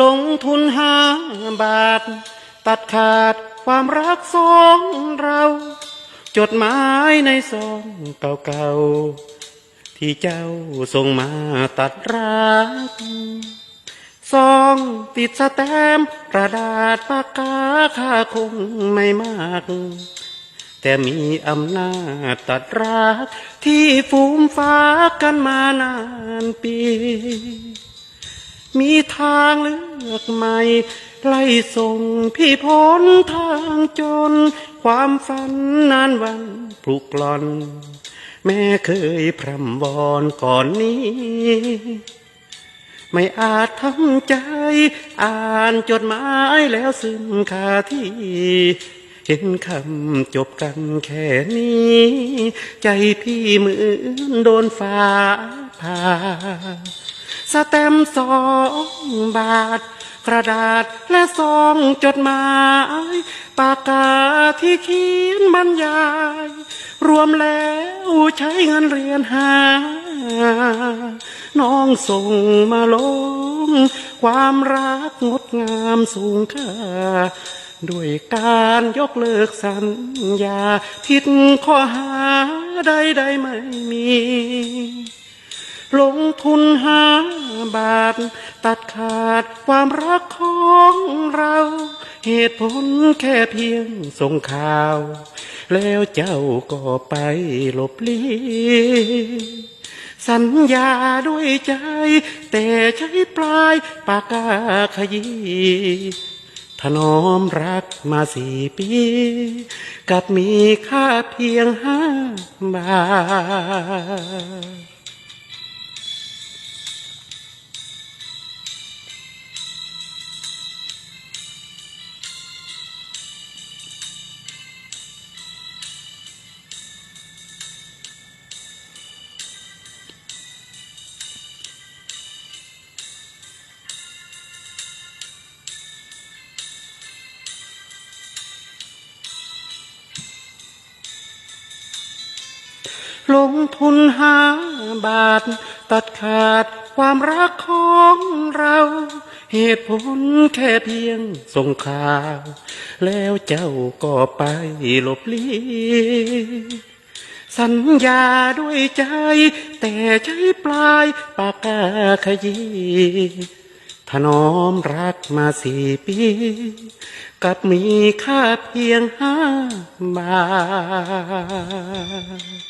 ลงทุนห้าบาท ตัดขาดความรักสองเรา จดหมายในซองเก่าๆ ที่เจ้าส่งมาตัดรักซองติดสแตมกระดาษปากกาค่าคงไม่มาก แต่มีอำนาจตัดรักที่ฟูมฟ้ากันมานานปี มีทางเลือกใหม่ไล่ส่งพี่พ้นทางจน ความฝันนานวันปลุกปลอน แม่เคยพร่ำวอนก่อนนี้ ไม่อาจทำใจ อ่านจดหมายแล้วซึมคาที่ เห็นคำจบกันแค่นี้ ใจพี่เหมือนโดนฟ้าผ่า สแตมสองบาท กระดาษและซองจดหมาย ปากกาที่เขียนบรรยาย รวมแล้วใช้เงินเรียนหา น้องส่งมาลง ความรักงดงามสูงค่าด้วยการยกเลิกสัญญาผิดข้อหาใดๆไม่มี ลงทุนห้าบาท ตัดขาดความรักของเรา เหตุผลแค่เพียงส่งข่าว แล้วเจ้าก็ไปหลบลี้สัญญาด้วยใจ แต่ใช้ปลายปากกาขยี้ถนอมรักมาสี่ปี กับมีค่าเพียงห้าบาท ลงทุนห้าบาท ตัดขาดความรักของเรา เหตุผลแค่เพียงส่งข่าว แล้วเจ้าก็ไปหลบลี้สัญญาด้วยใจ แต่ใช้ปลายปากกาขยี้ถนอมรักมาสี่ปี กับมีค่าเพียงห้าบาท